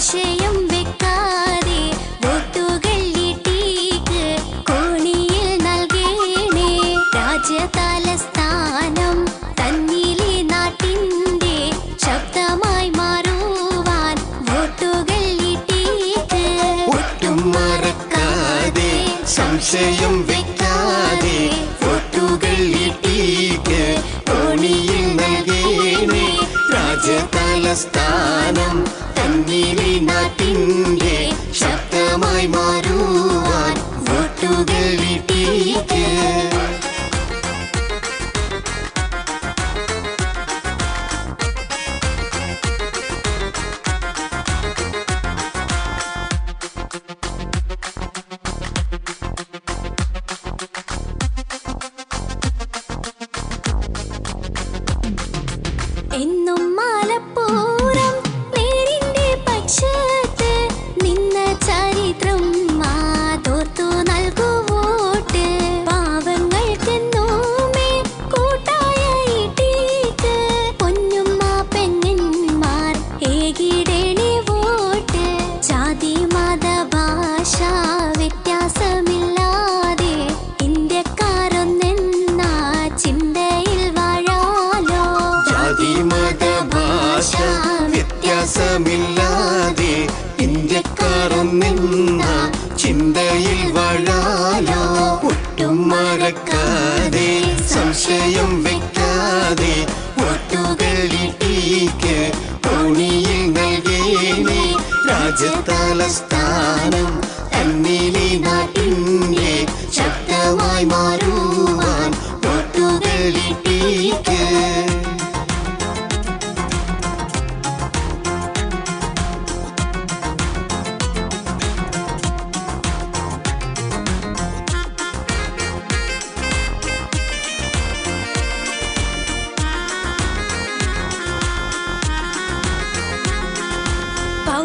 സംശയം വെക്കാതെ വോട്ടുകൾ ഇട്ടീക്ക് കോണിയിൽ നൽകേണേ. രാജതലസ്ഥാനം തന്നിലെ നാട്ടിന്റെ ശബ്ദമായി മാറുവാൻ വോട്ടുകൾ ഇട്ടീക്ക് ഒട്ടും മറക്കാതെ സംശയം വെക്കാതെ വോട്ടുകൾ ഇട്ടീക്ക് കോണിയിൽ നൽകേണേ. രാജതലസ്ഥാനം മഞ്ഞിലിനാട്ടിന്റെ ശക്തമായി മാറുവാൻ വോട്ടുകൾ വീട്ടിലേക്ക് ബന്ധമില്ലാതെ ഇന്ത്യക്കാരൊന്നെന്ന ചിന്തയിൽ വഴാലോ ഒട്ടും മറക്കാതെ സംശയം വെക്കാതെ ഒട്ടുകളിട്ടേക്ക് തോണിയിൽ നൽകേനെ രാജ്യതലസ്ഥാനം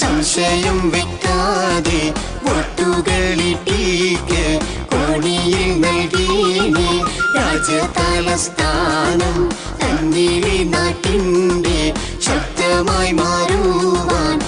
സംശയം വെക്കാതെ വോട്ടുകളിട്ടീക്ക് കോണിയിൽ നൽകീനി രാജ്യതലസ്ഥാനം തന്നിലെ നാട്ടിന്റെ ശക്തമായി മാറുവാൻ